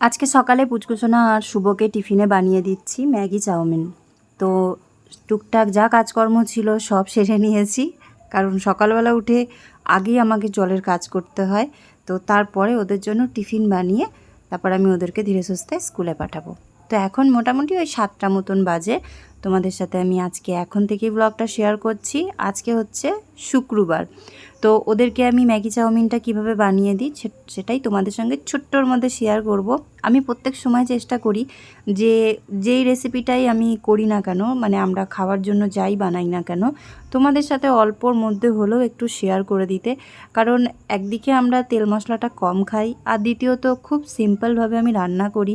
আজকে সকালে পুচকুসোনা আর শুভকে টিফিনে বানিয়ে দিচ্ছি ম্যাগি চাউমিন। তো টুকটাক যা কাজকর্ম ছিল সব সেরে নিয়েছি, কারণ সকালবেলা উঠে আগেই আমাকে জলের কাজ করতে হয়। তো তারপরে ওদের জন্য টিফিন বানিয়ে তারপর আমি ওদেরকে ধীরে সুস্থে স্কুলে পাঠাবো। তো এখন মোটামুটি ওই সাতটা মতন বাজে। তোমাদের সাথে আমি আজকে এখন থেকেই ব্লগটা শেয়ার করছি। আজকে হচ্ছে শুক্রবার। তো ওদেরকে আমি ম্যাগি চাউমিনটা কীভাবে বানিয়ে দিই সেটাই তোমাদের সঙ্গে ছোট্টর মধ্যে শেয়ার করব। আমি প্রত্যেক সময় চেষ্টা করি যে যেই রেসিপিটাই আমি করি না কেন মানে আমরা খাওয়ার জন্য যাই বানাই না কেন, তোমাদের সাথে অল্পর মধ্যে হলেও একটু শেয়ার করে দিতে। কারণ একদিকে আমরা তেল মশলাটা কম খাই, আর দ্বিতীয়ত খুব সিম্পলভাবে আমি রান্না করি।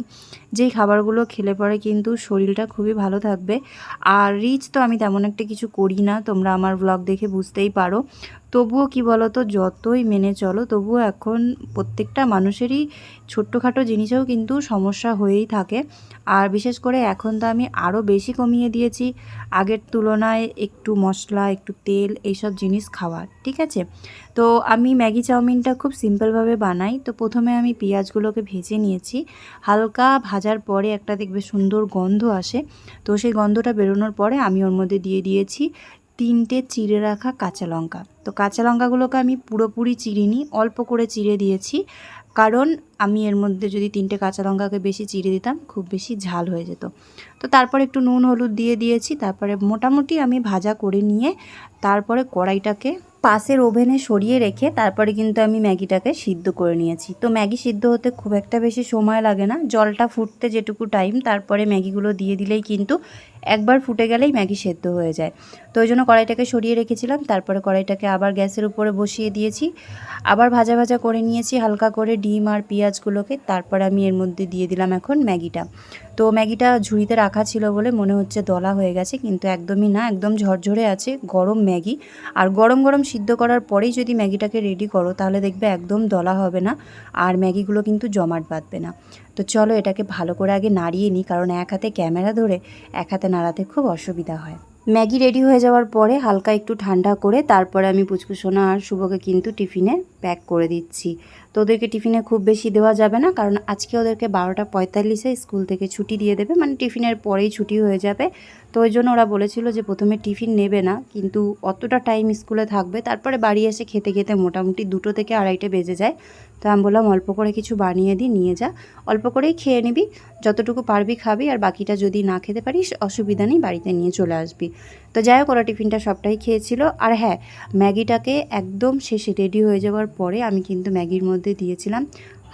যেই খাবারগুলো খেলে পরে কিন্তু শরীরটা খুবই ভালো থাকবে। আর রিচ তো আমি তেমন একটা কিছু করি না, তোমরা আমার ব্লগ দেখে বুঝতেই পারো। তবুও কি বলতো, যতই মেনে চলো, তবুও এখন প্রত্যেকটা মানুষেরই ছোট্টখাটো জিনিসেও কিন্তু সমস্যা হয়েই থাকে। আর বিশেষ করে এখন তো আমি আরও বেশি কমিয়ে দিয়েছি। আগের তুলনায় একটু মশলা, একটু তেল এইসব জিনিস খাওয়ার ঠিক আছে? তো আমি ম্যাগি চাউমিনটা খুব সিম্পলভাবে বানাই। তো প্রথমে আমি পেঁয়াজগুলোকে ভেজে নিয়েছি। হালকা ভাজার পরে একটা দেখবে সুন্দর গন্ধ আসে। তো সেই গন্ধটা বেরোনোর পরে আমি ওর মধ্যে দিয়ে দিয়েছি তিনটে চিড়ে রাখা কাঁচা লঙ্কা। তো কাঁচা লঙ্কাগুলোকে আমি পুরোপুরি চিড়িনি অল্প করে চিড়ে দিয়েছি। কারণ আমি এর মধ্যে যদি তিনটে কাঁচা লঙ্কাকে বেশি চিড়ে দিতাম, খুব বেশি ঝাল হয়ে যেত। তো তারপর একটু নুন, হলুদ দিয়ে দিয়েছি। তারপরে মোটামুটি আমি ভাজা করে নিয়ে তারপরে কড়াইটাকে পাশের ওভেনে সরিয়ে রেখে তারপরে কিন্তু আমি ম্যাগিটাকে সিদ্ধ করে নিয়েছি। তো ম্যাগি সিদ্ধ হতে খুব একটা বেশি সময় লাগে না। জলটা ফুটতে যেটুকু টাইম তারপরে ম্যাগিগুলো দিয়ে দিলেই কিন্তু একবার ফুটে গেলেই ম্যাগি সেদ্ধ হয়ে যায়। তো ওই জন্য কড়াইটাকে সরিয়ে রেখেছিলাম, তারপরে কড়াইটাকে আবার গ্যাসের উপরে বসিয়ে দিয়েছি। আবার ভাজা ভাজা করে নিয়েছি, হালকা করে ডিম আর পেঁয়াজগুলোকে, তারপর আমি এর মধ্যে দিয়ে দিলাম এখন ম্যাগিটা। তো ম্যাগিটা ঝুড়িতে রাখা ছিল বলে মনে হচ্ছে দলা হয়ে গেছে, কিন্তু একদমই না, একদম ঝরঝরে আছে, গরম ম্যাগি। আর গরম গরম সিদ্ধ করার পরেই যদি ম্যাগিটাকে রেডি করো, তাহলে দেখবে একদম দলা হবে না, আর ম্যাগিগুলো কিন্তু জমাট বাঁধবে না। তো চলো এটাকে ভালো করে আগে নাড়িয়ে নিই, কারণ এক হাতে ক্যামেরা ধরে এক হাতে নাড়াতে খুব অসুবিধা হয়। ম্যাগি রেডি হয়ে যাওয়ার পরে হালকা একটু ঠান্ডা করে তারপরে আমি পুচকুসোনা আর শুভকে কিন্তু টিফিনে প্যাক করে দিচ্ছি। তো ওদেরকে টিফিনে খুব বেশি দেওয়া যাবে না, কারণ আজকে ওদেরকে বারোটা পঁয়তাল্লিশে স্কুল থেকে ছুটি দিয়ে দেবে মানে টিফিনের পরেই ছুটি হয়ে যাবে। তো ওই জন্য ওরা বলেছিল যে প্রথমে টিফিন নেবে না, কিন্তু অতটা টাইম স্কুলে থাকবে, তারপরে বাড়ি এসে খেতে খেতে মোটামুটি দুটো থেকে আড়াইটে বেজে যায়। তো আমি বললাম, অল্প করে কিছু বানিয়ে দিই নিয়ে যা। অল্প করেই খেয়ে নিবি, যতটুকু পারবি খাবি, আর বাকিটা যদি না খেতে পারিস, অসুবিধা নেই, বাড়িতে নিয়ে চলে আসবি। তো যাই হোক, ওরা টিফিনটা সবটাই খেয়েছিল। আর হ্যাঁ ম্যাগিটাকে একদম শেষে রেডি হয়ে যাওয়ার পরে আমি কিন্তু ম্যাগির মধ্যে দিয়েছিলাম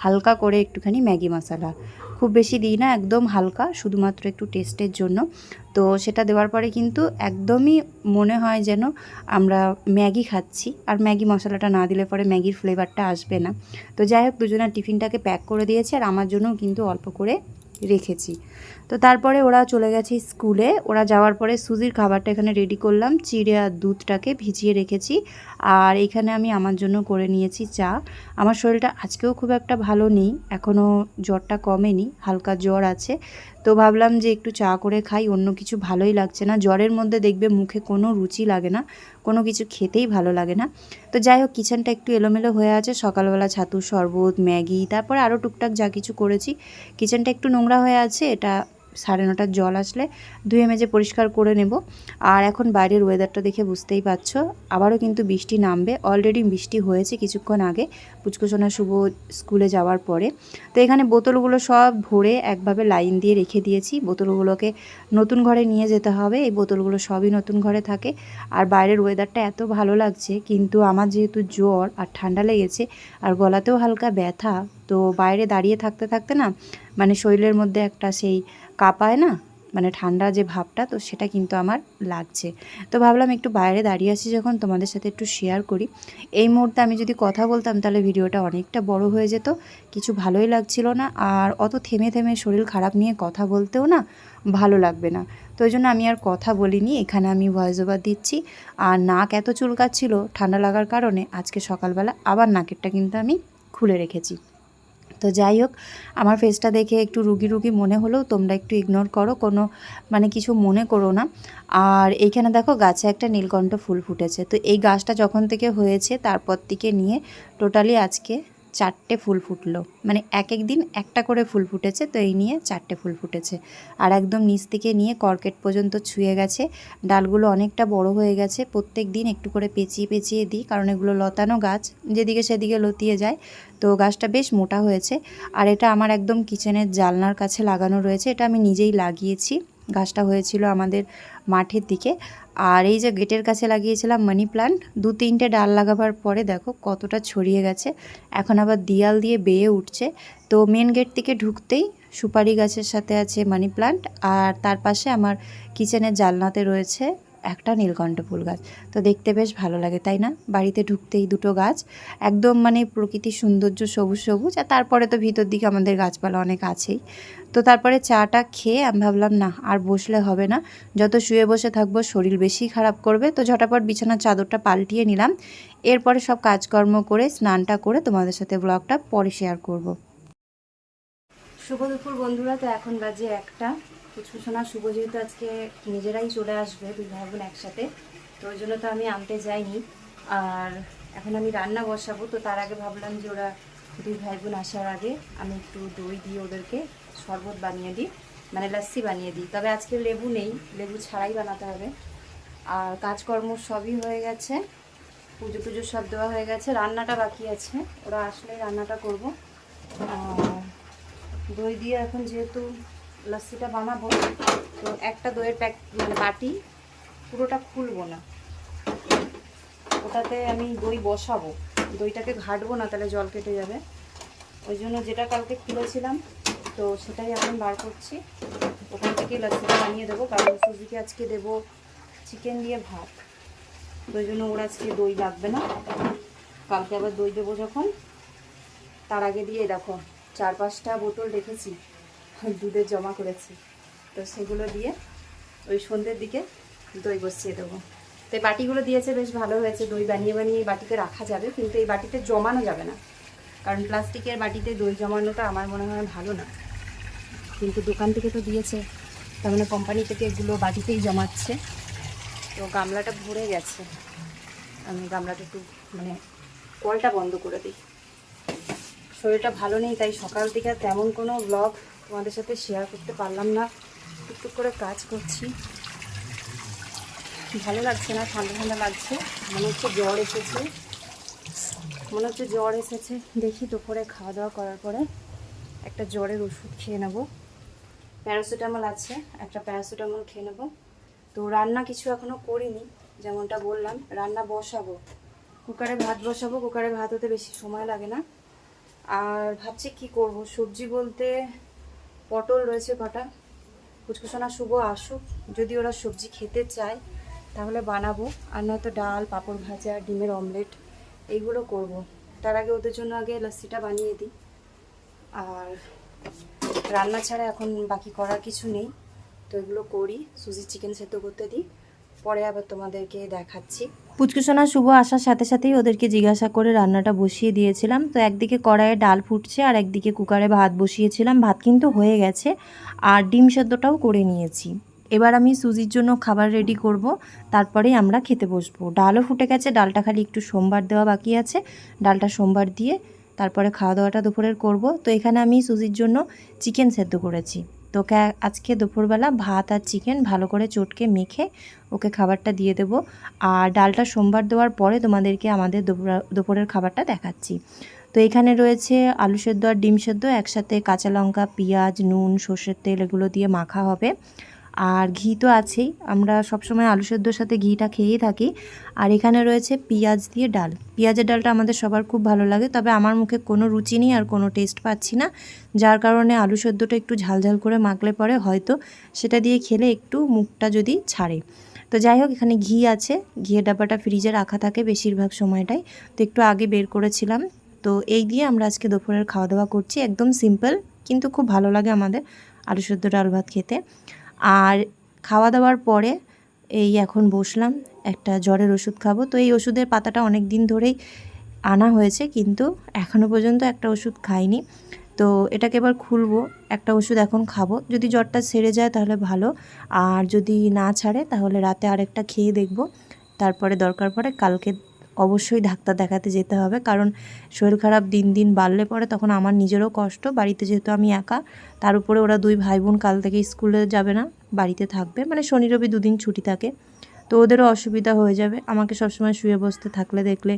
হালকা করে একটুখানি ম্যাগি মশলা। খুব বেশি দিই না, একদম হালকা, শুধুমাত্র একটু টেস্টের জন্য। তো সেটা দেওয়ার পরে কিন্তু একদমই মনে হয় যেন আমরা ম্যাগি খাচ্ছি। আর ম্যাগি মশলাটা না দিলে পরে ম্যাগির ফ্লেভারটা আসবে না। তো যাই হোক, দুজনের টিফিনটাকে প্যাক করে দিয়েছি। আর আমার জন্যও কিন্তু অল্প করে রেখেছি। তো তারপরে ওরা চলে গেছে স্কুলে। ওরা যাওয়ার পরে সুজির খাবারটা এখানে রেডি করলাম। চিড়ে আর দুধটাকে ভিজিয়ে রেখেছি। আর এখানে আমি আমার জন্য করে নিয়েছি চা। আমার শরীরটা আজকেও খুব একটা ভালো নেই। এখনও জ্বরটা কমেনি। হালকা জ্বর আছে। তো ভাবলাম যে একটু চা করে খাই, অন্য কিছু ভালোই লাগছে না। জ্বরের মধ্যে দেখবে মুখে কোনো রুচি লাগে না, কোনো কিছু খেতেই ভালো লাগে না। তো যাই হোক, কিচেনটা একটু এলোমেলো হয়ে আছে, সকালবেলা ছাতু, শরবত, ম্যাগি, তারপরে আরও টুকটাক যা কিছু করেছি। কিচেনটা একটু নোংরা হয়ে আছে, এটা সাড়ে নটার জল আসলে ধুয়ে মেজে পরিষ্কার করে নেব। আর এখন বাইরের ওয়েদারটা দেখে বুঝতেই পারছ, আবারও কিন্তু বৃষ্টি নামবে। অলরেডি বৃষ্টি হয়েছে কিছুক্ষণ আগে পুচকুসোনা শুভ স্কুলে যাওয়ার পরে। তো এখানে বোতলগুলো সব ভরে একভাবে লাইন দিয়ে রেখে দিয়েছি। বোতলগুলোকে নতুন ঘরে নিয়ে যেতে হবে। এই বোতলগুলো সবই নতুন ঘরে থাকে। আর বাইরের ওয়েদারটা এত ভালো লাগছে, কিন্তু আমার যেহেতু জ্বর আর ঠান্ডা লেগেছে আর গলাতেও হালকা ব্যথা, তো বাইরে দাঁড়িয়ে থাকতে থাকতে না মানে শরীরের মধ্যে একটা সেই কাঁপায় না? মানে ঠান্ডা যে ভাবটা, তো সেটা কিন্তু আমার লাগছে। তো ভাবলাম একটু বাইরে দাঁড়িয়ে আছি যখন তোমাদের সাথে একটু শেয়ার করি। এই মুহূর্তে আমি যদি কথা বলতাম, তাহলে ভিডিওটা অনেকটা বড় হয়ে যেত। কিছু ভালোই লাগছিল না। আর অত থেমে থেমে শরীর খারাপ নিয়ে কথা বলতেও না ভালো লাগবে না। তো ওই জন্য আমি আর কথা বলিনি। এখানে আমি ভয়েস ওভার দিচ্ছি। আর নাক এত চুলকাচ্ছিল ঠান্ডা লাগার কারণে, আজকে সকালবেলা আবার নাকেরটা কিন্তু আমি খুলে রেখেছি। তো যাই হোক, আমার ফেসটা দেখে একটু রুগী রুগী মনে হলেও তোমরা একটু ইগনোর করো, কোনো মানে কিছু মনে করো না। আর এইখানে দেখো গাছে একটা নীলকণ্ঠ ফুল ফুটেছে। তো এই গাছটা যখন থেকে হয়েছে, তারপর থেকে নিয়ে টোটালি আজকে চারটে ফুল ফুটলো। মানে এক এক দিন একটা করে ফুল ফুটেছে, তো এই নিয়ে চারটে ফুল ফুটেছে। আর একদম নিচ থেকে নিয়ে কর্কেট পর্যন্ত ছুঁয়ে গেছে। ডালগুলো অনেকটা বড় হয়ে গেছে। প্রত্যেক দিন একটু করে পেঁচিয়ে পেঁচিয়ে দিই, কারণ এগুলো লতানো গাছ। যেদিকে সেদিকে লতিয়ে যায়, তো গাছটা বেশ মোটা হয়েছে। আর এটা আমার একদম কিচেনের জালনার কাছে লাগানো রয়েছে। এটা আমি নিজেই লাগিয়েছি। গাছটা হয়েছিল আমাদের মাঠের দিকে। আর এই যে গেটের কাছে লাগিয়েছিলাম মানি প্লান্ট, দু তিনটে ডাল লাগাবার পরে দেখো কতটা ছড়িয়ে গেছে। এখন আবার দিয়াল দিয়ে বেয়ে উঠছে। তো মেন গেট থেকে ঢুকতেই সুপারি গাছের সাথে আছে মানি প্লান্ট, আর তার পাশে আমার কিচেনের জালনাতে রয়েছে একটা নীলকণ্ঠ ফুল গাছ। তো দেখতে বেশ ভালো লাগে, তাই না? বাড়িতে ঢুকতেই দুটো গাছ, একদম মানে প্রকৃতির সৌন্দর্য সবুজ সবুজ, আর তারপরে তো ভিতর দিকে আমাদের গাছপালা অনেক আছেই। তো তারপরে চাটা খেয়ে আমি ভাবলাম, না, আর বসলে হবে না। যত শুয়ে বসে থাকব, শরীর বেশি খারাপ করবে। তো ঝটাপট বিছানার চাদরটা পাল্টিয়ে নিলাম। এরপরে সব কাজকর্ম করে, স্নানটা করে তোমাদের সাথে ব্লগটা পরে শেয়ার করব। শুভ দুপুর বন্ধুরা, তো এখন বাজে একটা। কুচকুচনা শুভ যেহেতু আজকে নিজেরাই চলে আসবে, দুই ভাই বোন একসাথে, তো ওই জন্য তো আমি আনতে যাইনি। আর এখন আমি রান্না বসাবো, তো তার আগে ভাবলাম যে ওরা দুই ভাই বোন আসার আগে আমি একটু দই দিয়ে ওদেরকে শরবত বানিয়ে দিই মানে লাস্সি বানিয়ে দিই। তবে আজকে লেবু নেই, লেবু ছাড়াই বানাতে হবে। আর কাজকর্ম সবই হয়ে গেছে, পুজো টুজো সব দেওয়া হয়ে গেছে, রান্নাটা বাকি আছে, ওরা আসলেই রান্নাটা করব। দই দিয়ে এখন যেহেতু লাস্সিটা বানাবো। তো একটা দইয়ের প্যাক মানে বাটি, পুরোটা খুলবো না। ওটাতে আমি দই বসাবো। দইটাকে ঘাটবো না, তাহলে জল কেটে যাবে। ওই জন্য যেটা কালকে খুলেছিলাম, তো সেটাই এখন বার করছি। ওখান থেকে লাস্সিটা বানিয়ে দেবো, কারণ সুজিকে আজকে দেবো চিকেন দিয়ে ভাত। ওই জন্য ওর আজকে দই লাগবে না। কালকে আবার দই দেবো যখন। তার আগে দিয়ে দেখো, চার পাঁচটা বোতল রেখেছি। দুধের জমা করেছি। তো সেগুলো দিয়ে ওই সন্ধ্যের দিকে দই বসিয়ে দেবো। তো এই বাটিগুলো দিয়েছে, বেশ ভালো হয়েছে। দই বানিয়ে বানিয়ে বাটিতে রাখা যাবে, কিন্তু এই বাটিতে জমানো যাবে না। কারণ প্লাস্টিকের বাটিতে দই জমানোটা আমার মনে হয় ভালো না। কিন্তু দোকান থেকে তো দিয়েছে। তার মানে কোম্পানি থেকে এগুলো বাটিতেই জমাচ্ছে। তো গামলাটা ভরে গেছে। আমি গামলাটা একটু মানে কলটা বন্ধ করে দিই। শরীরটা ভালো নেই, তাই সকাল থেকে তেমন কোনো ব্লগ তোমাদের সাথে শেয়ার করতে পারলাম না। টুকটুক করে কাজ করছি। ভালো লাগছে না, ঠান্ডা ঠান্ডা লাগছে। মনে হচ্ছে জ্বর এসেছে। মনে হচ্ছে জ্বর এসেছে। দেখি দুপুরে খাওয়া দাওয়া করার পরে একটা জ্বরের ওষুধ খেয়ে নেব। প্যারাসিটামল আছে, একটা প্যারাসিটামল খেয়ে নেব। তো রান্না কিছু এখনও করিনি, যেমনটা বললাম। রান্না বসাবো। কুকারে ভাত বসাবো, কুকারে ভাত হতে বেশি সময় লাগে না। আর ভাবছি কি করব? সবজি বলতে পটল রয়েছে কটা। কুচকুচনা শুভ আসুক। যদি ওরা সবজি খেতে চায়, তাহলে বানাবো। আর নয়তো ডাল, পাঁপড় ভাজা, ডিমের অমলেট, এইগুলো করব। তার আগে ওদের জন্য আগে লস্যিটা বানিয়ে দিই। আর রান্না ছাড়া এখন বাকি করার কিছু নেই। তো এগুলো করি সুজি চিকেন সেদ্ধ করতে দিই। পরে আবার তোমাদেরকে দেখাচ্ছি। পুচকুসোনা শুভ আসার সাথে সাথেই ওদেরকে জিজ্ঞাসা করে রান্নাটা বসিয়ে দিয়েছিলাম। তো একদিকে কড়াইয়ে ডাল ফুটছে আর একদিকে কুকারে ভাত বসিয়েছিলাম। ভাত কিন্তু হয়ে গেছে আর ডিম সেদ্ধটাও করে নিয়েছি। এবার আমি সুজির জন্য খাবার রেডি করব। তারপরেই আমরা খেতে বসবো। ডালও ফুটে গেছে, ডালটা খালি একটু সোমবার দেওয়া বাকি আছে। ডালটা সোমবার দিয়ে তারপরে খাওয়া দাওয়াটা দুপুরের করব। তো এখানে আমি সুজির জন্য চিকেন সেদ্ধ করেছি। তোকে আজকে দুপুরবেলা ভাত আর চিকেন ভালো করে চটকে মেখে ওকে খাবারটা দিয়ে দেবো। আর ডালটা সোমবার দেওয়ার পরে তোমাদেরকে আমাদের দুপুর- দুপুরের খাবারটা দেখাচ্ছি। তো এখানে রয়েছে আলু সেদ্ধ আর ডিম সেদ্ধ। একসাথে কাঁচা লঙ্কা, পেঁয়াজ, নুন, সর্ষের তেল এগুলো দিয়ে মাখা হবে। আর ঘি তো আছেই। আমরা সবসময় আলু সেদ্ধর সাথে ঘিটা খেয়েই থাকি। আর এখানে রয়েছে পেঁয়াজ দিয়ে ডাল। পেঁয়াজের ডালটা আমাদের সবার খুব ভালো লাগে, তবে আমার মুখে কোনো রুচি নেই আর কোনো টেস্ট পাচ্ছি না। যার কারণে আলু সেদ্ধটা একটু ঝালঝাল করে মাখলে পরে হয়তো সেটা দিয়ে খেলে একটু মুখটা যদি ছাড়ে। তো যাই হোক, এখানে ঘি আছে। ঘিয়ের ডাব্বাটা ফ্রিজে রাখা থাকে বেশিরভাগ সময়টাই। তো একটু আগে বের করেছিলাম। তো এই দিয়ে আমরা আজকে দুপুরের খাওয়া দাওয়া করছি। একদম সিম্পল কিন্তু খুব ভালো লাগে আমাদের আলু সেদ্ধ ডাল ভাত খেতে। আর খাওয়া দাওয়ার পরে এই এখন বসলাম, একটা জ্বরের ওষুধ খাব। তো এই ওষুধের পাতাটা অনেক দিন ধরেই আনা হয়েছে, কিন্তু এখনও পর্যন্ত একটা ওষুধ খাইনি। তো এটাকে এবার খুলবো, একটা ওষুধ এখন খাব। যদি জ্বরটা সেরে যায় তাহলে ভালো, আর যদি না ছাড়ে তাহলে রাতে আরেকটা খেয়ে দেখব। তারপরে দরকার পড়ে কালকে অবশ্যই ডাক্তার দেখাতে যেতে হবে। কারণ শরীর খারাপ দিন দিন বাড়লে পরে তখন আমার নিজেরও কষ্ট। বাড়িতে যেহেতু আমি একা, তার উপরে ওরা দুই ভাই বোন কাল থেকে স্কুলে যাবে না, বাড়িতে থাকবে। মানে শনি, রবি দুদিন ছুটি থাকে। তো ওদেরও অসুবিধা হয়ে যাবে। আমাকে সবসময় শুয়ে বসতে থাকলে দেখলে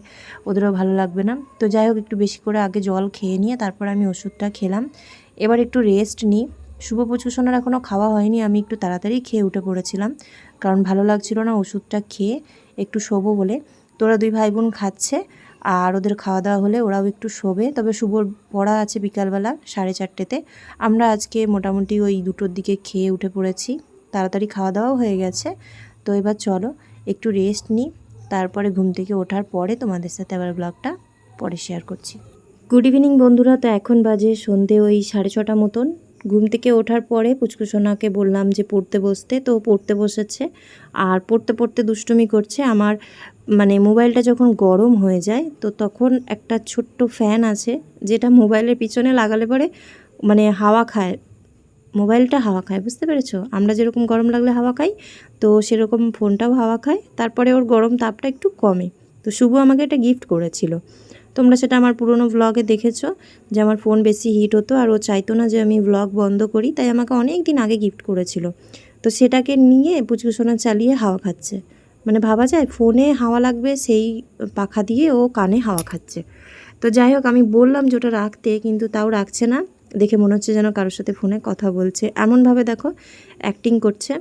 ওদেরও ভালো লাগবে না। তো যাই হোক, একটু বেশি করে আগে জল খেয়ে নিয়ে তারপর আমি ওষুধটা খেলাম। এবার একটু রেস্ট নিই। শুভ পুচকুসোনার এখনও খাওয়া হয়নি, আমি একটু তাড়াতাড়ি খেয়ে উঠে পড়েছিলাম। কারণ ভালো লাগছিল না ওষুধটা খেয়ে, একটু শোবো বলে। তোরা দুই ভাই বোন খাচ্ছে, আর ওদের খাওয়া দাওয়া হলে ওরাও একটু শোবে। তবে শুভর পড়া আছে বিকালবেলা, সাড়ে চারটেতে। আমরা আজকে মোটামুটি ওই দুটোর দিকে খেয়ে উঠে পড়েছি। তাড়াতাড়ি খাওয়া দাওয়াও হয়ে গেছে। তো এবার চলো, একটু রেস্ট নিই। তারপরে ঘুম থেকে ওঠার পরে তোমাদের সাথে আবার ব্লগটা পরে শেয়ার করছি। গুড ইভিনিং বন্ধুরা, তো এখন বাজে সন্ধে ওই সাড়ে ছটা মতন। ঘুম থেকে ওঠার পরে পুচকুসোনাকে বললাম যে পড়তে বসতে, তো পড়তে বসেছে। আর পড়তে পড়তে দুষ্টুমি করছে। আমার মানে মোবাইলটা যখন গরম হয়ে যায়, তো তখন একটা ছোট্ট ফ্যান আছে, যেটা মোবাইলের পিছনে লাগালে পরে মানে হাওয়া খায়। মোবাইলটা হাওয়া খায়, বুঝতে পেরেছ? আমরা যেরকম গরম লাগলে হাওয়া খাই, তো সেরকম ফোনটাও হাওয়া খায়, তারপরে ওর গরম তাপটা একটু কমে। তো শুভ আমাকে এটা গিফট করেছিল। তোমরা সেটা আমার পুরনো ব্লগে দেখেছ, যে আমার ফোন বেশি হিট হতো আর ও চাইতো না যে আমি ব্লগ বন্ধ করি, তাই আমাকে অনেক দিন আগে গিফট করেছিল। তো সেটাকে নিয়ে পুচকুসোনা চালিয়ে হাওয়া খাচ্ছে। মানে ভাবা যায়, ফোনে হাওয়া লাগবে, সেই পাখা দিয়ে ও কানে হাওয়া খাচ্ছে। তো যাই হোক, আমি বললাম যে ওটা রাখতে, কিন্তু তাও রাখছে না। দেখে মনে হচ্ছে যেন কারোর সাথে ফোনে কথা বলছে। এমনভাবে দেখো অ্যাক্টিং করছে।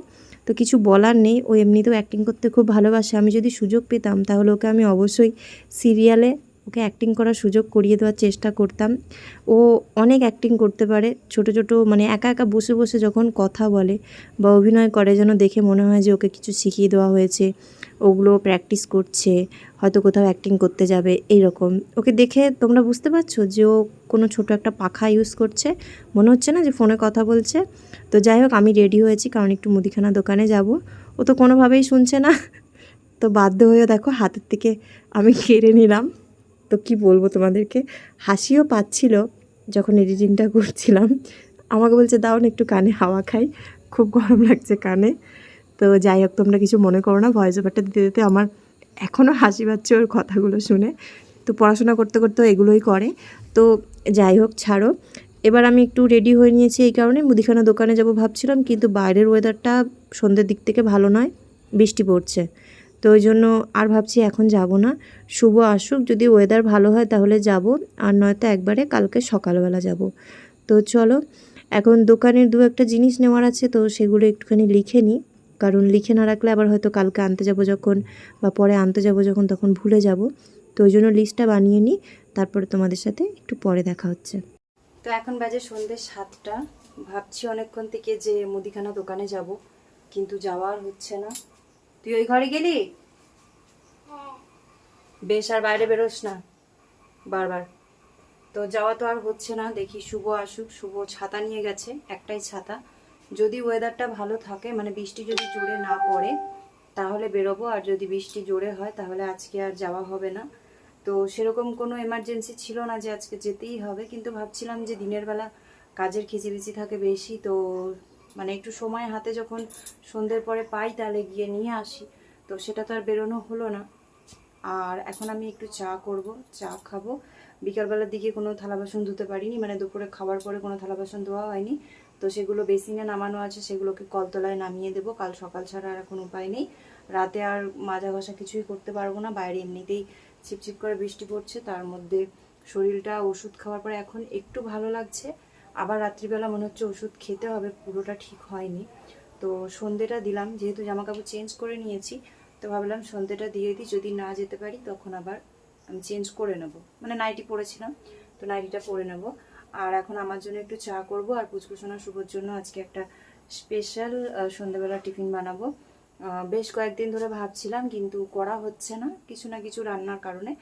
তো কিছু বলার নেই। ও এমনিতেও অ্যাক্টিং করতে খুব ভালোবাসে। আমি যদি সুযোগ পেতাম, তাহলে ওকে আমি অবশ্যই সিরিয়ালে ওকে অ্যাক্টিং করার সুযোগ করিয়ে দেওয়ার চেষ্টা করতাম। ও অনেক অ্যাক্টিং করতে পারে। ছোট ছোট মানে একা একা বসে বসে যখন কথা বলে বা অভিনয় করে যেন দেখে মনে হয় যে ওকে কিছু শিখিয়ে দেওয়া হয়েছে। ওগুলো প্র্যাকটিস করছে, হয়তো কোথাও অ্যাক্টিং করতে যাবে এই রকম ওকে দেখে তোমরা বুঝতে পারছ যে ও কোনো ছোট একটা পাখা ইউজ করছে। মনে হচ্ছে না যে ফোনে কথা বলছে। তো যাই হোক, আমি রেডি হয়েছি কারণ একটু মুদিখানা দোকানে যাব। ও তো কোনোভাবেই শুনছে না। তো বাধ্য হয়ে দেখো হাতের থেকে আমি কেড়ে নিলাম। তো কি বলব তোমাদেরকে? হাসিও পাচ্ছিল যখন এডিটিংটা করছিলাম। আমাকে বলছে, দাও না একটু কানে হাওয়া খাই, খুব গরম লাগছে কানে। তো যাই হোক, তোমরা কিছু মনে করো না ভয়েস ওভারটা দিতে দিতে আমার এখনও হাসি পাচ্ছে ওর কথাগুলো শুনে। তো পড়াশোনা করতে করতেও এগুলোই করে। তো যাই হোক, ছাড়ো। এবার আমি একটু রেডি হয়ে নিয়েছি এই কারণে। মুদিখানা দোকানে যাব ভাবছিলাম, কিন্তু বাইরের ওয়েদারটা সন্ধ্যের দিক থেকে ভালো নয়, বৃষ্টি পড়ছে। তো ওই জন্য আর ভাবছি এখন যাব না। শুভ আসুক, যদি ওয়েদার ভালো হয় তাহলে যাব, আর নয়তো একবারে কালকে সকালবেলা যাব। তো চলো, এখন দোকানের দু একটা জিনিস নেওয়ার আছে, তো সেগুলো একটুখানি লিখে নিই। কারণ লিখে না রাখলে আবার হয়তো কালকে আনতে যাব যখন, বা পরে আনতে যাব যখন, তখন ভুলে যাব। তো ওই জন্য লিস্টটা বানিয়ে নিই, তারপরে তোমাদের সাথে একটু পরে দেখা হচ্ছে। তো এখন বাজে সন্ধ্যে সাতটা। ভাবছি অনেকক্ষণ থেকে যে মুদিখানা দোকানে যাব, কিন্তু যাওয়ার হচ্ছে না। তুই ওই ঘরে গেলি? বেশ আর বাইরে বেরোস না। বারবার। তো যাওয়া তো আর হচ্ছে না। দেখি শুভ আসুক। শুভ ছাতা নিয়ে গেছে একটাই ছাতা। যদি ওয়েদারটা ভালো থাকে মানে বৃষ্টি যদি জোরে না পড়ে তাহলে বেরোবো। আর যদি বৃষ্টি জোরে হয় তাহলে আজকে আর যাওয়া হবে না। তো সেরকম কোনো এমার্জেন্সি ছিল না যে আজকে যেতেই হবে। কিন্তু ভাবছিলাম যে দিনের বেলা কাজের খিচিবিচি থাকে বেশি তো মানে একটু সময় হাতে যখন সন্ধ্যের পরে পাই তাহলে গিয়ে নিয়ে আসি। তো সেটা তো আর বেরোনো হলো না। আর এখন আমি একটু চা করব, চা খাব। বিকালবেলার দিকে কোনো থালা বাসন ধুতে পারিনি মানে দুপুরে খাওয়ার পরে কোনো থালা বাসন ধোয়া হয়নি। তো সেগুলো বেসিনে নামানো আছে, সেগুলোকে কলতলায় নামিয়ে দেবো। কাল সকাল ছাড়া আর এখন উপায় নেই। রাতে আর মাজা ঘষা কিছুই করতে পারব না। বাইরে এমনিতেই ছিপছিপ করে বৃষ্টি পড়ছে। তার মধ্যে শরীরটা ওষুধ খাওয়ার পরে এখন একটু ভালো লাগছে। আবার রাত্রিবেলা মনে হচ্ছে ওষুধ খেতে হবে, পুরোটা ঠিক হয়নি। তো সন্ধেটা দিলাম, যেহেতু জামা কাপড় চেঞ্জ করে নিয়েছি, তো ভাবলাম সন্ধেটা দিয়ে দিই, যদি না যেতে পারি তখন আবার আমি চেঞ্জ করে নেব। মানে নাইটি পরেছিলাম, তো নাইটিটা পরে নেব। আর এখন আমার জন্য একটু চা করব, আর পুচকুসোনা শুভর জন্য আজকে একটা স্পেশাল সন্ধেবেলা টিফিন বানাবো। বেশ কয়েকদিন ধরে ভাবছিলাম, কিন্তু করা হচ্ছে না, কিছু না কিছু রান্নার কারণে।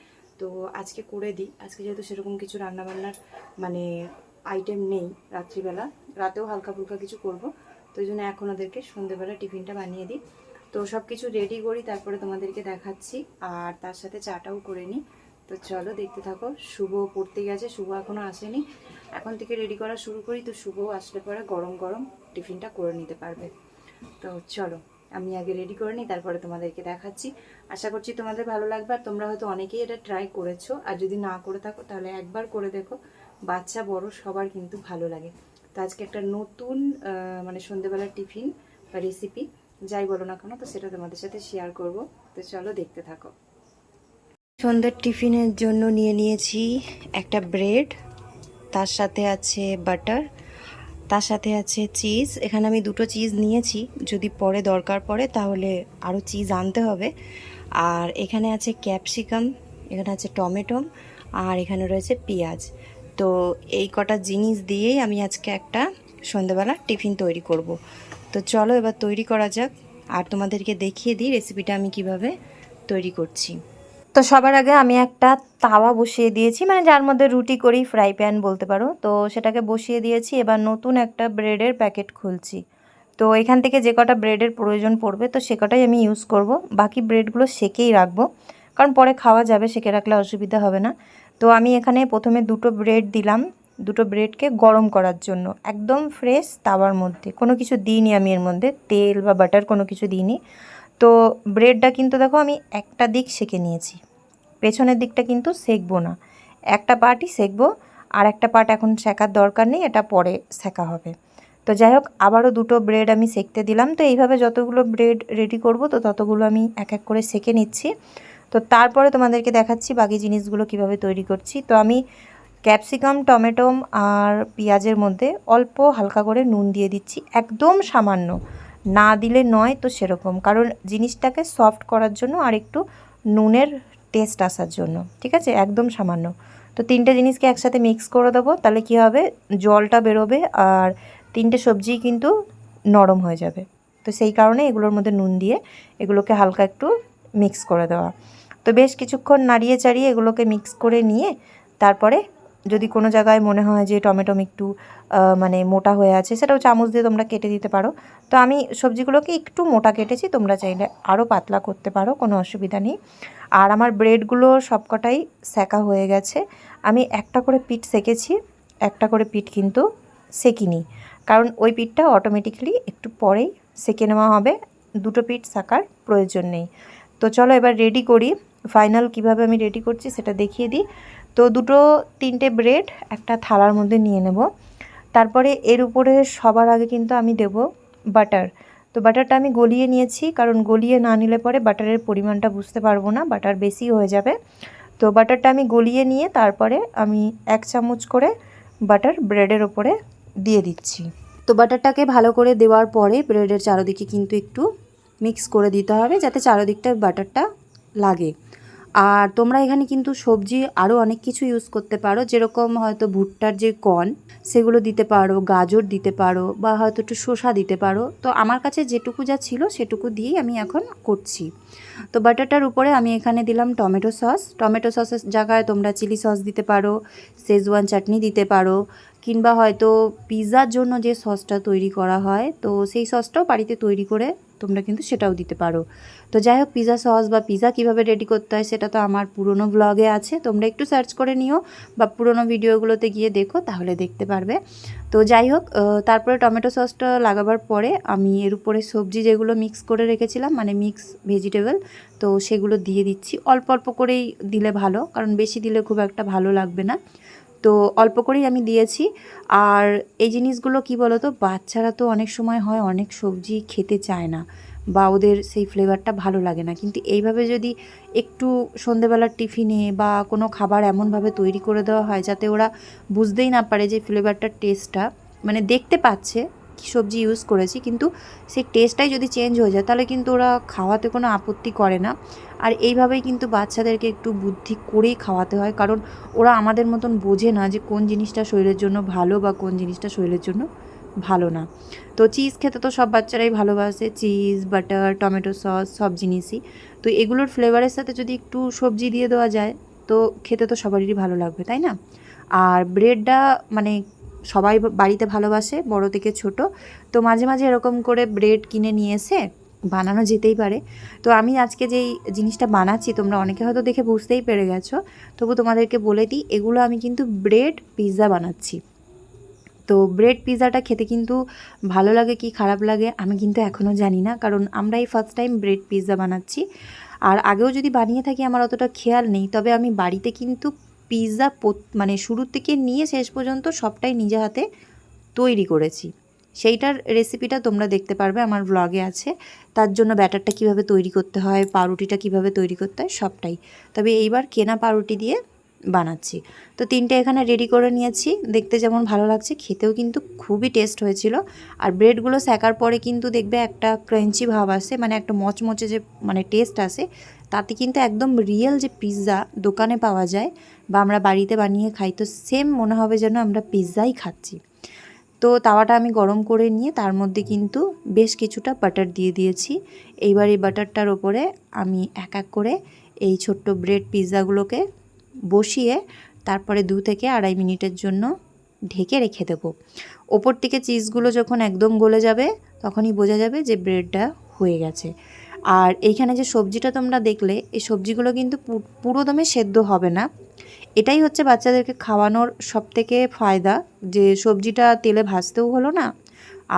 তো আজকে করে দিই, আজকে যেহেতু সেরকম কিছু রান্নাবান্নার মানে আইটেম নেই রাত্রিবেলা। রাতেও হালকা ফুলকা কিছু করব। তো ওই জন্য এখন ওদেরকে সন্ধেবেলা টিফিনটা বানিয়ে দিই। তো সব কিছু রেডি করি, তারপরে তোমাদেরকে দেখাচ্ছি। আর তার সাথে চাটাও করে নিই। তো চলো দেখতে থাকো। শুভ পড়তে গেছে, শুভ এখনও আসেনি। এখন থেকে রেডি করা শুরু করি। তো শুভ আসলে পরে গরম গরম টিফিনটা করে নিতে পারবে। তো চলো, আমি আগে রেডি করে নিই, তারপরে তোমাদেরকে দেখাচ্ছি। আশা করছি তোমাদের ভালো লাগবে। আর তোমরা হয়তো অনেকেই এটা ট্রাই করেছ। আর যদি না করে থাকো, তাহলে একবার করে দেখো। বাচ্চা, বড়, সবার কিন্তু ভালো লাগে। তো আজকে একটা নতুন মানে সন্ধেবেলার টিফিন বা রেসিপি যাই বলো না কেন, তো সেটা তোমাদের সাথে শেয়ার করব। তো চলো দেখতে থাকো। সন্ধ্যের টিফিনের জন্য নিয়ে নিয়েছি একটা ব্রেড তার সাথে আছে বাটার তার সাথে আছে চিজ এখানে আমি দুটো চিজ নিয়েছি, যদি পরে দরকার পড়ে তাহলে আরও চিজ আনতে হবে। আর এখানে আছে ক্যাপসিকাম এখানে আছে টমেটো, আর এখানে রয়েছে পেঁয়াজ। তো এই কটা জিনিস দিয়েই আমি আজকে একটা সন্ধ্যেবেলা টিফিন তৈরি করব। তো চলো এবার তৈরি করা যাক আর তোমাদেরকে দেখিয়ে দিই রেসিপিটা আমি কীভাবে তৈরি করছি। তো সবার আগে আমি একটা তাওয়া বসিয়ে দিয়েছি মানে যার মধ্যে রুটি করি ফ্রাই প্যান বলতে পারো। তো সেটাকে বসিয়ে দিয়েছি, এবার নতুন একটা ব্রেডের প্যাকেট খুলছি। তো এখান থেকে যে কটা ব্রেডের প্রয়োজন পড়বে, তো সে কটাই আমি ইউজ করব। বাকি ব্রেডগুলো সেকেই রাখব, কারণ পরে খাওয়া যাবে, সেকে রাখলে অসুবিধা হবে না। তো আমি এখানে প্রথমে দুটো ব্রেড দিলাম, দুটো ব্রেডকে গরম করার জন্য। একদম ফ্রেশ তাওয়ার মধ্যে। কোনো কিছু দিইনি আমি এর মধ্যে, তেল বা বাটার কোনো কিছু দিইনি। তো ব্রেডটা কিন্তু দেখো আমি একটা দিক সেকে নিয়েছি। পেছনের দিকটা কিন্তু সেকবো না। একটা পার্টই সেকবো, আর একটা পার্ট এখন সেকার দরকার নেই, এটা পরে সেকা হবে। তো যাই হোক, আবারও দুটো ব্রেড আমি সেকতে দিলাম। তো এইভাবে যতগুলো ব্রেড রেডি করব, তো ততগুলো আমি এক এক করে সেকে নিচ্ছি। তো তারপরে তোমাদেরকে দেখাচ্ছি বাকি জিনিসগুলো কীভাবে তৈরি করছি। তো আমি ক্যাপসিকাম টমেটো আর পেঁয়াজের মধ্যে অল্প হালকা করে নুন দিয়ে দিচ্ছি, একদম সামান্য। না দিলে নয় তো সেরকম, কারণ জিনিসটাকে সফট করার জন্য আর একটু নুনের টেস্ট আসার জন্য, ঠিক আছে? একদম সামান্য। তো তিনটে জিনিসকে একসাথে মিক্স করে দেবো, তাহলে কি হবে? জলটা বেরোবে আর তিনটে সবজি কিন্তু নরম হয়ে যাবে। তো সেই কারণে এগুলোর মধ্যে নুন দিয়ে এগুলোকে হালকা একটু মিক্স করে দেওয়া। তো বেশ কিছুক্ষণ নাড়িয়ে চাড়িয়ে এগুলোকে মিক্স করে নিয়ে তারপরে যদি কোনো জায়গায় মনে হয় যে টমেটো একটু মানে মোটা হয়ে আছে, সেটাও চামচ দিয়ে তোমরা কেটে দিতে পারো। তো আমি সবজিগুলোকে একটু মোটা কেটেছি, তোমরা চাইলে আরও পাতলা করতে পারো, কোনো অসুবিধা নেই। আর আমার ব্রেডগুলো সবকটাই সেকা হয়ে গেছে। আমি একটা করে পিঠ সেকেছি, একটা করে পিঠ কিন্তু সেকিনি। কারণ ওই পিঠটা অটোমেটিক্যালি একটু পরেই সেকে নেওয়া হবে, দুটো পিঠ সেকার প্রয়োজন নেই। তো চলো এবার রেডি করি। ফাইনাল কীভাবে আমি রেডি করছি সেটা দেখিয়ে দিই। তো দুটো তিনটে ব্রেড একটা থালার মধ্যে নিয়ে নেব। তারপরে এর উপরে সবার আগে কিন্তু আমি দেব বাটার। তো বাটারটা আমি গলিয়ে নিয়েছি, কারণ গলিয়ে না নিলে পরে বাটারের পরিমাণটা বুঝতে পারব না, বাটার বেশি হয়ে যাবে। তো বাটারটা আমি গলিয়ে নিয়ে তারপরে আমি এক চামচ করে বাটার ব্রেডের ওপরে দিয়ে দিচ্ছি। তো বাটারটাকে ভালো করে দেওয়ার পরে ব্রেডের চারোদিকে কিন্তু একটু মিক্স করে দিতে হবে, যাতে চারোদিকটা বাটারটা লাগে। আর তোমরা এখানে কিন্তু সবজি আরও অনেক কিছু ইউজ করতে পারো। যেরকম হয়তো ভুট্টার যে কর্ন সেগুলো দিতে পারো, গাজর দিতে পারো, বা হয়তো একটু শসা দিতে পারো। তো আমার কাছে যেটুকু যা ছিল সেটুকু দিয়েই আমি এখন করছি। তো বাটারটার উপরে আমি এখানে দিলাম টমেটো সস। টমেটো সসের জায়গায় তোমরা চিলি সস দিতে পারো শেজওয়ান চাটনি দিতে পারো। কিংবা হয়তো পিৎজার জন্য যে সসটা তৈরি করা হয়, তো সেই সসটাও বাড়িতে তৈরি করে তোমরা কিন্তু সেটাও দিতে পারো। তো যাই হোক পিৎজা সস বা পিৎজা কীভাবে রেডি করতে হয় সেটা তো আমার পুরনো ব্লগে আছে, তোমরা একটু সার্চ করে নিও বা পুরনো ভিডিওগুলোতে গিয়ে দেখো, তাহলে দেখতে পারবে। তো যাই হোক তারপরে টমেটো সসটা লাগাবার পরে আমি এর উপরে সবজি যেগুলো মিক্স করে রেখেছিলাম মানে মিক্স ভেজিটেবল তো সেগুলো দিয়ে দিচ্ছি। অল্প অল্প করেই দিলে ভালো, কারণ বেশি দিলে খুব একটা ভালো লাগবে না। তো অল্প করেই আমি দিয়েছি। আর এই জিনিসগুলো কি বলো তো বাচ্চারা তো অনেক সময় হয় অনেক সবজি খেতে চায় না বা ওদের সেই ফ্লেভারটা ভালো লাগে না। কিন্তু এইভাবে যদি একটু সন্ধেবেলার টিফিনে বা কোনো খাবার এমনভাবে তৈরি করে দেওয়া হয় যাতে ওরা বুঝতেই না পারে যে ফ্লেভারটার টেস্টটা মানে দেখতে পাচ্ছে সবজি ইউজ করেছি, কিন্তু সেই টেস্টটাই যদি চেঞ্জ হয়ে যায়, তাহলে কিন্তু ওরা খাওয়াতে কোনো আপত্তি করে না। আর এইভাবেই কিন্তু বাচ্চাদেরকে একটু বুদ্ধি করেই খাওয়াতে হয়, কারণ ওরা আমাদের মতন বোঝে না যে কোন জিনিসটা শরীরের জন্য ভালো বা কোন জিনিসটা শরীরের জন্য ভালো না। তো চিজ খেতে তো সব বাচ্চারাই ভালোবাসে চিজ বাটার টমেটো সস সব জিনিসই। তো এগুলোর ফ্লেভারের সাথে যদি একটু সবজি দিয়ে দেওয়া যায়, তো খেতে তো সবারই ভালো লাগবে, তাই না? আর ব্রেডটা মানে সবাই বাড়িতে ভালোবাসে, বড় থেকে ছোট। তো মাঝে মাঝে এরকম করে ব্রেড কিনে নিয়ে এসে বানানো যেতেই পারে। তো আমি আজকে যেই জিনিসটা বানাচ্ছি, তোমরা অনেকে হয়তো দেখে বুঝতেই পেরে গেছো, তবু তোমাদেরকে বলে দিই, এগুলো আমি কিন্তু ব্রেড পিৎজা বানাচ্ছি। তো ব্রেড পিৎজাটা খেতে কিন্তু ভালো লাগে কি খারাপ লাগে, আমি কিন্তু এখনও জানি না, কারণ আমরা এই ফার্স্ট টাইম ব্রেড পিৎজা বানাচ্ছি। আর আগেও যদি বানিয়ে থাকি, আমার অতটা খেয়াল নেই, তবে আমি বাড়িতে কিন্তু পিৎজা মানে শুরু থেকে নিয়ে শেষ পর্যন্ত সবটাই নিজে হাতে তৈরি করেছি। সেইটার রেসিপিটা তোমরা দেখতে পারবে, আমার ব্লগে আছে। তার জন্য ব্যাটারটা কীভাবে তৈরি করতে হয়, পাউরুটিটা কীভাবে তৈরি করতে হয়, সবটাই। তবে এইবার কেনা পাউরুটি দিয়ে বানাচ্ছি। তো তিনটে এখানে রেডি করে নিয়েছি। দেখতে যেমন ভালো লাগছে, খেতেও কিন্তু খুবই টেস্ট হয়েছিল। আর ব্রেডগুলো সেকার পরে কিন্তু দেখবে একটা ক্রাঞ্চি ভাব আসে মানে একটা মচমচে যে মানে টেস্ট আসে তাতে কিন্তু একদম রিয়েল যে পিৎজা দোকানে পাওয়া যায় বা আমরা বাড়িতে বানিয়ে খাই, তো সেম মনে হবে যেন আমরা পিৎজাই খাচ্ছি। তো তাওয়াটা আমি গরম করে নিয়ে তার মধ্যে কিন্তু বেশ কিছুটা বাটার দিয়ে দিয়েছি। এইবার এই বাটারটার ওপরে আমি এক এক করে এই ছোট্ট ব্রেড পিৎজাগুলোকে বসিয়ে তারপরে দু থেকে আড়াই মিনিটের জন্য ঢেকে রেখে দেবো। ওপর থেকে চিজগুলো যখন একদম গলে যাবে, তখনই বোঝা যাবে যে ব্রেডটা হয়ে গেছে। আর এইখানে যে সবজিটা তোমরা দেখলে, এই সবজিগুলো কিন্তু পুরো দমে সেদ্ধ হবে না। এটাই হচ্ছে বাচ্চাদেরকে খাওয়ানোর সব থেকে ফায়দা, যে সবজিটা তেলে ভাজতেও হলো না,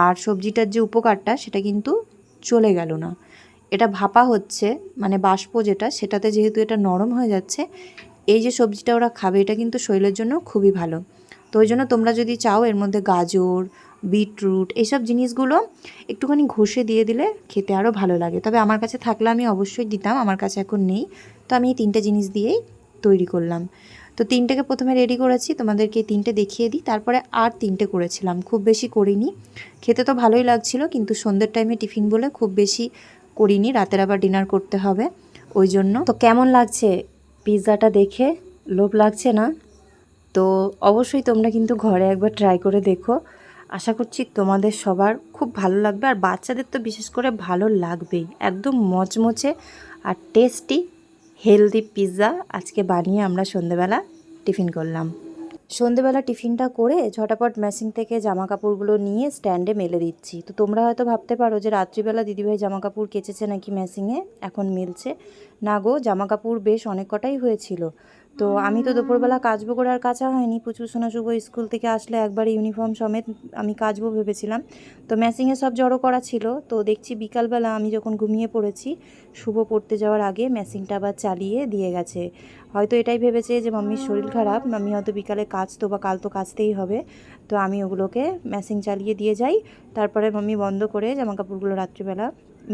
আর সবজিটার যে উপকারটা, সেটা কিন্তু চলে গেল না। এটা ভাপা হচ্ছে মানে বাষ্প যেটা, সেটাতে যেহেতু এটা নরম হয়ে যাচ্ছে, এই যে সবজিটা ওরা খাবে, এটা কিন্তু শরীরের জন্য খুবই ভালো। তো ওই জন্য তোমরা যদি চাও, এর মধ্যে গাজর বিটরুট এইসব জিনিসগুলো একটুখানি ঘষে দিয়ে দিলে খেতে আরও ভালো লাগে। তবে আমার কাছে থাকলে আমি অবশ্যই দিতাম, আমার কাছে এখন নেই। তো আমি এই তিনটে জিনিস দিয়েই তৈরি করলাম। তো তিনটেকে প্রথমে রেডি করেছি, তোমাদেরকে তিনটে দেখিয়ে দিই। তারপরে আর তিনটে করেছিলাম, খুব বেশি করিনি। খেতে তো ভালোই লাগছিল, কিন্তু সন্ধ্যের টাইমে টিফিন বলে খুব বেশি করিনি, রাতের আবার ডিনার করতে হবে। ওই জন্য তো কেমন লাগছে পিৎজাটা দেখে? লোভ লাগছে না? তো অবশ্যই তোমরা কিন্তু ঘরে একবার ট্রাই করে দেখো। আশা করছি তোমাদের সবার খুব ভালো লাগবে আর বাচ্চাদের তো বিশেষ করে ভালো লাগবেই। একদম মচমচে আর টেস্টি হেলদি পিৎজা আজকে বানিয়ে আমরা সন্ধেবেলা টিফিন করলাম। সন্ধেবেলা টিফিনটা করে ঝটাপট মেশিন থেকে জামা কাপড়গুলো নিয়ে স্ট্যান্ডে মেলে দিচ্ছি। তো তোমরা হয়তো ভাবতে পারো যে রাত্রিবেলা দিদিভাই জামা কাপড় কেচেছে নাকি মেশিনে এখন মিলছে। না গো জামা কাপড় বেশ অনেক কটাই হয়েছিল। তো আমি তো দুপুরবেলা কাচবো করে আর কাচা হয়নি। প্রচুর সোনা শুভ স্কুল থেকে আসলে একবার ইউনিফর্ম সমেত আমি কাচবো ভেবেছিলাম। তো ম্যাসিংয়ে সব জড়ো করা ছিল। তো দেখছি বিকালবেলা আমি যখন ঘুমিয়ে পড়েছি, শুভ পড়তে যাওয়ার আগে ম্যাসিংটা আবার চালিয়ে দিয়ে গেছে। হয়তো এটাই ভেবেছে যে, মাম্মির শরীর খারাপ, মাম্মি হয়তো বিকালে কাচতো বা কাল তো কাচতেই হবে। তো আমি ওগুলোকে ম্যাসিং চালিয়ে দিয়ে যাই। তারপরে মাম্মি বন্ধ করে জামা কাপড়গুলো রাত্রিবেলা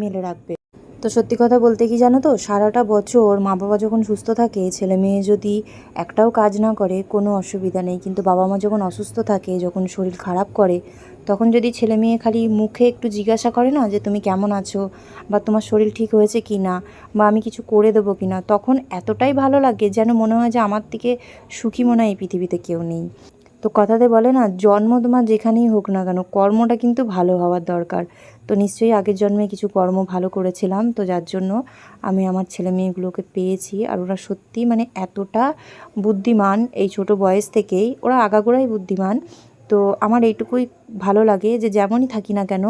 মেলে রাখবে। তো সত্যি কথা বলতে কি জানো তো? সারাটা বছর মা বাবা যখন সুস্থ থাকে ছেলে মেয়ে যদি একটাও কাজ না করে, কোনো অসুবিধা নেই। কিন্তু বাবা মা যখন অসুস্থ থাকে, যখন শরীর খারাপ করে, তখন যদি ছেলে মেয়ে খালি মুখে একটু জিজ্ঞাসা করে না যে, তুমি কেমন আছো? বা তোমার শরীর ঠিক হয়েছে কি না? বা আমি কিছু করে দেবো কি না? তখন এতটাই ভালো লাগে যেন মনে হয় যে, আমার থেকে সুখী মনে হয় এই পৃথিবীতে কেউ নেই। তো কথাতে বলে না, জন্ম তোমার যেখানেই হোক না কেন, কর্মটা কিন্তু ভালো হওয়ার দরকার। তো নিশ্চয়ই আগের জন্মে কিছু কর্ম ভালো করেছিলাম তো যার জন্য আমি আমার ছেলে মেয়েগুলোকে পেয়েছি। আর ওরা সত্যি মানে এতটা বুদ্ধিমান এই ছোট বয়স থেকেই ওরা আগাগোড়াই বুদ্ধিমান। তো আমার এইটুকুই ভালো লাগে যে যেমনই থাকি না কেন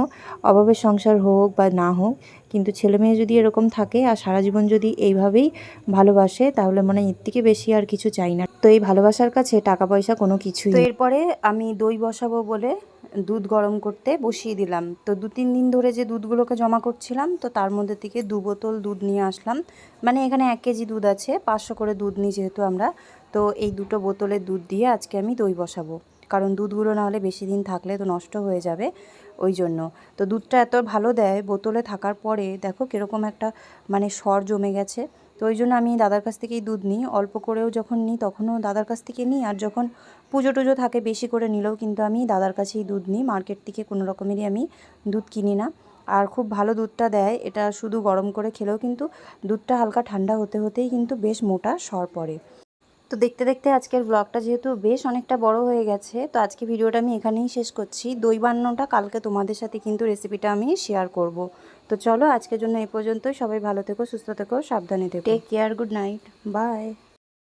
অভাবের সংসার হোক বা না হোক কিন্তু ছেলে মেয়ে যদি এরকম থাকে আর সারা জীবন যদি এইভাবেই ভালোবাসে তাহলে মনে হয় এর থেকে বেশি আর কিছু চাই না। তো এই ভালোবাসার কাছে টাকা পয়সা কোনো কিছুই তো এরপরে আমি দই বসাবো বলে দুধ গরম করতে বসিয়ে দিলাম। তো দু তিন দিন ধরে যে দুধগুলোকে জমা করছিলাম, তো তার মধ্যে থেকে দু বোতল দুধ নিয়ে আসলাম। মানে এখানে এক কেজি দুধ আছে, পাঁচশো করে দুধ নিই যেহেতু আমরা। তো এই দুটো বোতলের দুধ দিয়ে আজকে আমি দই বসাবো। কারণ দুধগুলো না হলে বেশি দিন থাকলে তো নষ্ট হয়ে যাবে ওই জন্য। তো দুধটা এত ভালো দেয়, বোতলে থাকার পরে দেখো কীরকম একটা মানে স্বর জমে গেছে। তো ওই জন্য আমি দাদার কাছ থেকেই দুধ নিই। অল্প করেও যখন নিই তখনও দাদার কাছ থেকে নিই। আর যখন পুজো টুজো থাকে বেশি করে নিলেও কিন্তু আমি দাদার কাছেই দুধ নিই। মার্কেট থেকে কোনো রকমেরই আমি দুধ কিনি না। আর খুব ভালো দুধটা দেয়। এটা শুধু গরম করে খেলেও কিন্তু দুধটা হালকা ঠান্ডা হতে হতেই কিন্তু বেশ মোটা সর পড়ে। তো দেখতে দেখতে আজকের ব্লগটা যেহেতু বেশ অনেকটা বড় হয়ে গেছে, তো আজকে ভিডিওটা আমি এখানেই শেষ করছি। দই বান্নটা কালকে তোমাদের সাথে কিন্তু রেসিপিটা আমি শেয়ার করব। তো চলো আজকের জন্য এই পর্যন্তই। সবাই ভালো থেকো, সুস্থ থেকো, সাবধানে থেকো। Take care good night bye